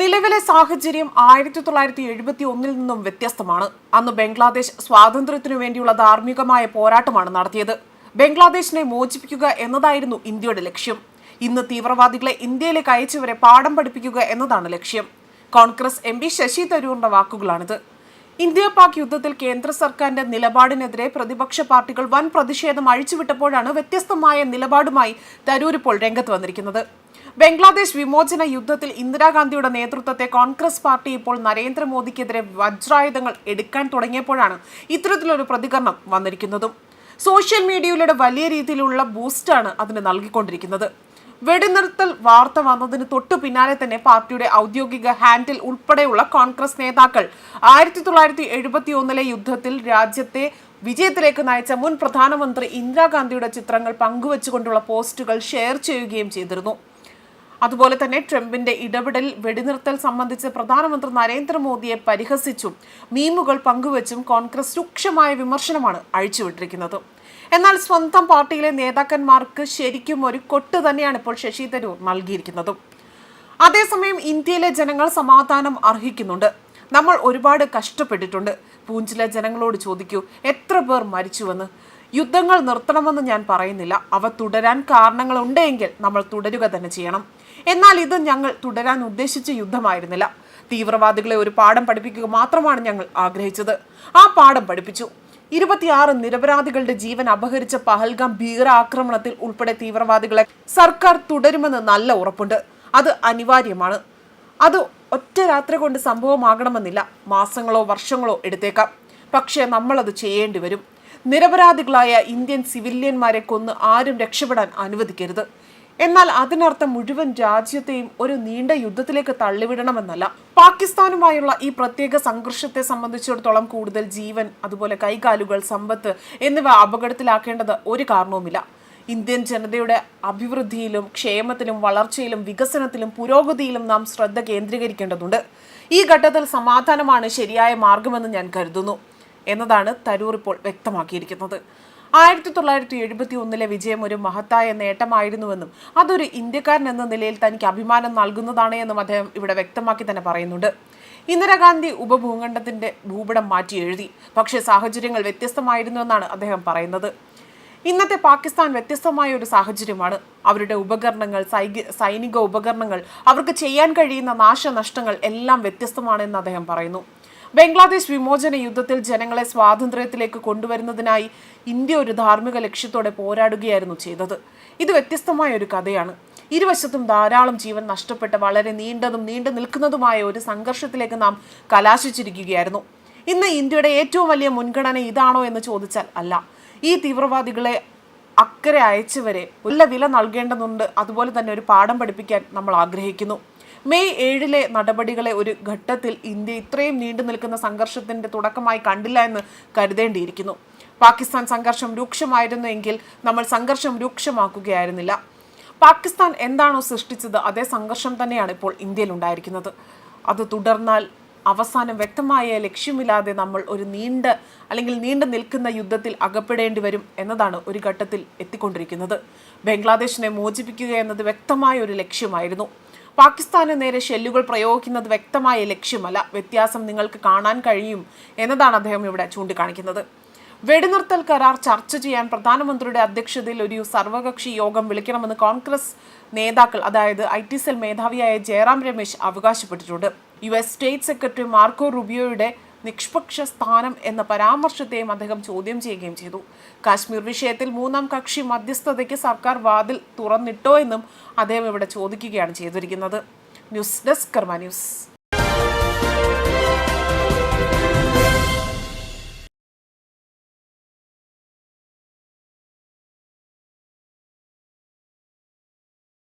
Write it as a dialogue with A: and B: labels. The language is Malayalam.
A: നിലവിലെ സാഹചര്യം ആയിരത്തി തൊള്ളായിരത്തി എഴുപത്തി ഒന്നിൽ നിന്നും വ്യത്യസ്തമാണ്. അന്ന് ബംഗ്ലാദേശ് സ്വാതന്ത്ര്യത്തിനു വേണ്ടിയുള്ള ധാർമ്മികമായ പോരാട്ടമാണ് നടത്തിയത്. ബംഗ്ലാദേശിനെ മോചിപ്പിക്കുക എന്നതായിരുന്നു ഇന്ത്യയുടെ ലക്ഷ്യം. ഇന്ന് തീവ്രവാദികളെ ഇന്ത്യയിലേക്ക് അയച്ചവരെ പാഠം പഠിപ്പിക്കുക എന്നതാണ് ലക്ഷ്യം. കോൺഗ്രസ് എം പി ശശി തരൂറിന്റെ വാക്കുകളാണിത്. ഇന്ത്യ പാക് യുദ്ധത്തിൽ കേന്ദ്ര സർക്കാരിന്റെ നിലപാടിനെതിരെ പ്രതിപക്ഷ പാർട്ടികൾ വൻ പ്രതിഷേധം അഴിച്ചുവിട്ടപ്പോഴാണ് വ്യത്യസ്തമായ നിലപാടുമായി തരൂർ ഇപ്പോൾ രംഗത്ത് വന്നിരിക്കുന്നത്. ബംഗ്ലാദേശ് വിമോചന യുദ്ധത്തിൽ ഇന്ദിരാഗാന്ധിയുടെ നേതൃത്വത്തെ കോൺഗ്രസ് പാർട്ടി ഇപ്പോൾ നരേന്ദ്രമോദിക്കെതിരെ വജ്രായുധങ്ങൾ എടുക്കാൻ തുടങ്ങിയപ്പോഴാണ് ഇത്തരത്തിലൊരു പ്രതികരണം വന്നിരിക്കുന്നതും. സോഷ്യൽ മീഡിയയിലൂടെ വലിയ രീതിയിലുള്ള ബൂസ്റ്റാണ് അതിന് നൽകിക്കൊണ്ടിരിക്കുന്നത്. വെടിനിർത്തൽ വാർത്ത വന്നതിന് തൊട്ടു പിന്നാലെ തന്നെ പാർട്ടിയുടെ ഔദ്യോഗിക ഹാൻഡിൽ ഉൾപ്പെടെയുള്ള കോൺഗ്രസ് നേതാക്കൾ ആയിരത്തി തൊള്ളായിരത്തി എഴുപത്തി ഒന്നിലെ യുദ്ധത്തിൽ രാജ്യത്തെ വിജയത്തിലേക്ക് നയിച്ച മുൻ പ്രധാനമന്ത്രി ഇന്ദിരാഗാന്ധിയുടെ ചിത്രങ്ങൾ പങ്കുവച്ചുകൊണ്ടുള്ള പോസ്റ്റുകൾ ഷെയർ ചെയ്യുകയും ചെയ്തിരുന്നു. അതുപോലെ തന്നെ ട്രംപിന്റെ ഇടപെടൽ വെടിനിർത്തൽ സംബന്ധിച്ച് പ്രധാനമന്ത്രി നരേന്ദ്രമോദിയെ പരിഹസിച്ചും മീമുകൾ പങ്കുവച്ചും കോൺഗ്രസ് രൂക്ഷമായ വിമർശനമാണ് അഴിച്ചുവിട്ടിരിക്കുന്നത്. എന്നാൽ സ്വന്തം പാർട്ടിയിലെ നേതാക്കന്മാർക്ക് ശരിക്കും ഒരു കൊട്ട് തന്നെയാണ് ഇപ്പോൾ ശശി തരൂർ നൽകിയിരിക്കുന്നതും. അതേസമയം ഇന്ത്യയിലെ ജനങ്ങൾ സമാധാനം അർഹിക്കുന്നുണ്ട്. നമ്മൾ ഒരുപാട് കഷ്ടപ്പെട്ടിട്ടുണ്ട്. പൂഞ്ചിലെ ജനങ്ങളോട് ചോദിക്കൂ എത്ര പേർ മരിച്ചുവെന്ന്? യുദ്ധങ്ങൾ നിർത്തണമെന്ന് ഞാൻ പറയുന്നില്ല. അവ തുടരാൻ കാരണങ്ങളുണ്ടെങ്കിൽ നമ്മൾ തുടരുക തന്നെ ചെയ്യണം. എന്നാൽ ഇത് ഞങ്ങൾ തുടരാൻ ഉദ്ദേശിച്ച യുദ്ധമായിരുന്നില്ല. തീവ്രവാദികളെ ഒരു പാഠം പഠിപ്പിക്കുക മാത്രമാണ് ഞങ്ങൾ ആഗ്രഹിച്ചത്. ആ പാഠം പഠിപ്പിച്ചു. ഇരുപത്തിയാറ് നിരപരാധികളുടെ ജീവൻ അപഹരിച്ച പഹൽഗാം ഭീകരാക്രമണത്തിൽ ഉൾപ്പെടെ തീവ്രവാദികളെ സർക്കാർ തുടരുമെന്ന് നല്ല ഉറപ്പുണ്ട്. അത് അനിവാര്യമാണ്. അത് ഒറ്റ രാത്രി കൊണ്ട് സംഭവമാകണമെന്നില്ല. മാസങ്ങളോ വർഷങ്ങളോ എടുത്തേക്കാം. പക്ഷേ നമ്മളത് ചെയ്യേണ്ടി വരും. നിരപരാധികളായ ഇന്ത്യൻ സിവിലിയന്മാരെ കൊന്ന് ആരും രക്ഷപ്പെടാൻ അനുവദിക്കരുത്. എന്നാൽ അതിനർത്ഥം മുഴുവൻ രാജ്യത്തെയും ഒരു നീണ്ട യുദ്ധത്തിലേക്ക് തള്ളിവിടണമെന്നല്ല. പാകിസ്ഥാനുമായുള്ള ഈ പ്രത്യേക സംഘർഷത്തെ സംബന്ധിച്ചിടത്തോളം കൂടുതൽ ജീവൻ അതുപോലെ കൈകാലുകൾ സമ്പത്ത് എന്നിവ അപകടത്തിലാക്കേണ്ടത് ഒരു കാരണവുമില്ല. ഇന്ത്യൻ ജനതയുടെ അഭിവൃദ്ധിയിലും ക്ഷേമത്തിലും വളർച്ചയിലും വികസനത്തിലും പുരോഗതിയിലും നാം ശ്രദ്ധ കേന്ദ്രീകരിക്കേണ്ടതുണ്ട്. ഈ ഘട്ടത്തിൽ സമാധാനമാണ് ശരിയായ മാർഗമെന്ന് ഞാൻ കരുതുന്നു. എന്നതാണ് തരൂർ ഇപ്പോൾ വ്യക്തമാക്കിയിരിക്കുന്നത്. ആയിരത്തി തൊള്ളായിരത്തി എഴുപത്തി ഒന്നിലെ വിജയം ഒരു മഹത്തായ നേട്ടമായിരുന്നുവെന്നും അതൊരു ഇന്ത്യക്കാരൻ എന്ന നിലയിൽ തനിക്ക് അഭിമാനം നൽകുന്നതാണ് എന്നും അദ്ദേഹം ഇവിടെ വ്യക്തമാക്കി തന്നെ പറയുന്നുണ്ട്. ഇന്ദിരാഗാന്ധി ഉപഭൂഖണ്ഡത്തിന്റെ ഭൂപടം മാറ്റി എഴുതി പക്ഷേ സാഹചര്യങ്ങൾ വ്യത്യസ്തമായിരുന്നുവെന്നാണ് അദ്ദേഹം പറയുന്നത്. ഇന്നത്തെ പാകിസ്ഥാൻ വ്യത്യസ്തമായ ഒരു സാഹചര്യമാണ്. അവരുടെ ഉപകരണങ്ങൾ സൈനിക ഉപകരണങ്ങൾ അവർക്ക് ചെയ്യാൻ കഴിയുന്ന നാശനഷ്ടങ്ങൾ എല്ലാം വ്യത്യസ്തമാണെന്ന് അദ്ദേഹം പറയുന്നു. ബംഗ്ലാദേശ് വിമോചന യുദ്ധത്തിൽ ജനങ്ങളെ സ്വാതന്ത്ര്യത്തിലേക്ക് കൊണ്ടുവരുന്നതിനായി ഇന്ത്യ ഒരു ധാർമ്മിക ലക്ഷ്യത്തോടെ പോരാടുകയായിരുന്നു ചെയ്തത്. ഇത് വ്യത്യസ്തമായ ഒരു കഥയാണ്. ഇരുവശത്തും ധാരാളം ജീവൻ നഷ്ടപ്പെട്ട വളരെ നീണ്ടതും നീണ്ടു നിൽക്കുന്നതുമായ ഒരു സംഘർഷത്തിലേക്ക് നാം കലാശിച്ചിരിക്കുകയായിരുന്നു. ഇന്ന് ഇന്ത്യയുടെ ഏറ്റവും വലിയ മുൻഗണന ഇതാണോ എന്ന് ചോദിച്ചാൽ അല്ല. ഈ തീവ്രവാദികളെ അക്കരെ അയച്ചവരെ നല്ല വില നൽകേണ്ടതുണ്ട്. അതുപോലെ തന്നെ ഒരു പാഠം പഠിപ്പിക്കാൻ നമ്മൾ ആഗ്രഹിക്കുന്നു. മെയ് ഏഴിലെ നടപടികളെ ഒരു ഘട്ടത്തിൽ ഇന്ത്യ ഇത്രയും നീണ്ടു നിൽക്കുന്ന സംഘർഷത്തിന്റെ തുടക്കമായി കണ്ടില്ല എന്ന് കരുതേണ്ടിയിരിക്കുന്നു. പാകിസ്ഥാൻ സംഘർഷം രൂക്ഷമായിരുന്നു എങ്കിൽ നമ്മൾ സംഘർഷം രൂക്ഷമാക്കുകയായിരുന്നില്ല. പാകിസ്ഥാൻ എന്താണോ സൃഷ്ടിച്ചത് അതേ സംഘർഷം തന്നെയാണ് ഇപ്പോൾ ഇന്ത്യയിൽ ഉണ്ടായിരിക്കുന്നത് അത് തുടർന്നാൽ അവസാനം വ്യക്തമായ ലക്ഷ്യമില്ലാതെ നമ്മൾ ഒരു നീണ്ട അല്ലെങ്കിൽ നീണ്ടു നിൽക്കുന്ന യുദ്ധത്തിൽ അകപ്പെടേണ്ടി വരും എന്നതാണ് ഒരു ഘട്ടത്തിൽ എത്തിക്കൊണ്ടിരിക്കുന്നത്. ബംഗ്ലാദേശിനെ മോചിപ്പിക്കുക എന്നത് വ്യക്തമായ ഒരു ലക്ഷ്യമായിരുന്നു. പാകിസ്ഥാന് നേരെ ഷെല്ലുകൾ പ്രയോഗിക്കുന്നത് വ്യക്തമായ ലക്ഷ്യമല്ല. വ്യത്യാസം നിങ്ങൾക്ക് കാണാൻ കഴിയും എന്നതാണ് അദ്ദേഹം ഇവിടെ ചൂണ്ടിക്കാണിക്കുന്നത്. വെടിനിർത്തൽ കരാർ ചർച്ച ചെയ്യാൻ പ്രധാനമന്ത്രിയുടെ അധ്യക്ഷതയിൽ ഒരു സർവകക്ഷി യോഗം വിളിക്കണമെന്ന് കോൺഗ്രസ് നേതാക്കൾ അതായത് ഐ ടി സെൽ മേധാവിയായ Jairam Ramesh അവകാശപ്പെട്ടിട്ടുണ്ട്. U S state secretary Marco റുബിയോയുടെ നിഷ്പക്ഷ സ്ഥാനം എന്ന പരാമർശത്തെയും അദ്ദേഹം ചോദ്യം ചെയ്യുകയും ചെയ്തു. കാശ്മീർ വിഷയത്തിൽ മൂന്നാം കക്ഷി മധ്യസ്ഥതയ്ക്ക് സർക്കാർ വാതിൽ തുറന്നിട്ടോ എന്നും അദ്ദേഹം ഇവിടെ ചോദിക്കുകയാണ് ചെയ്തിരിക്കുന്നത്. News desk Karma news.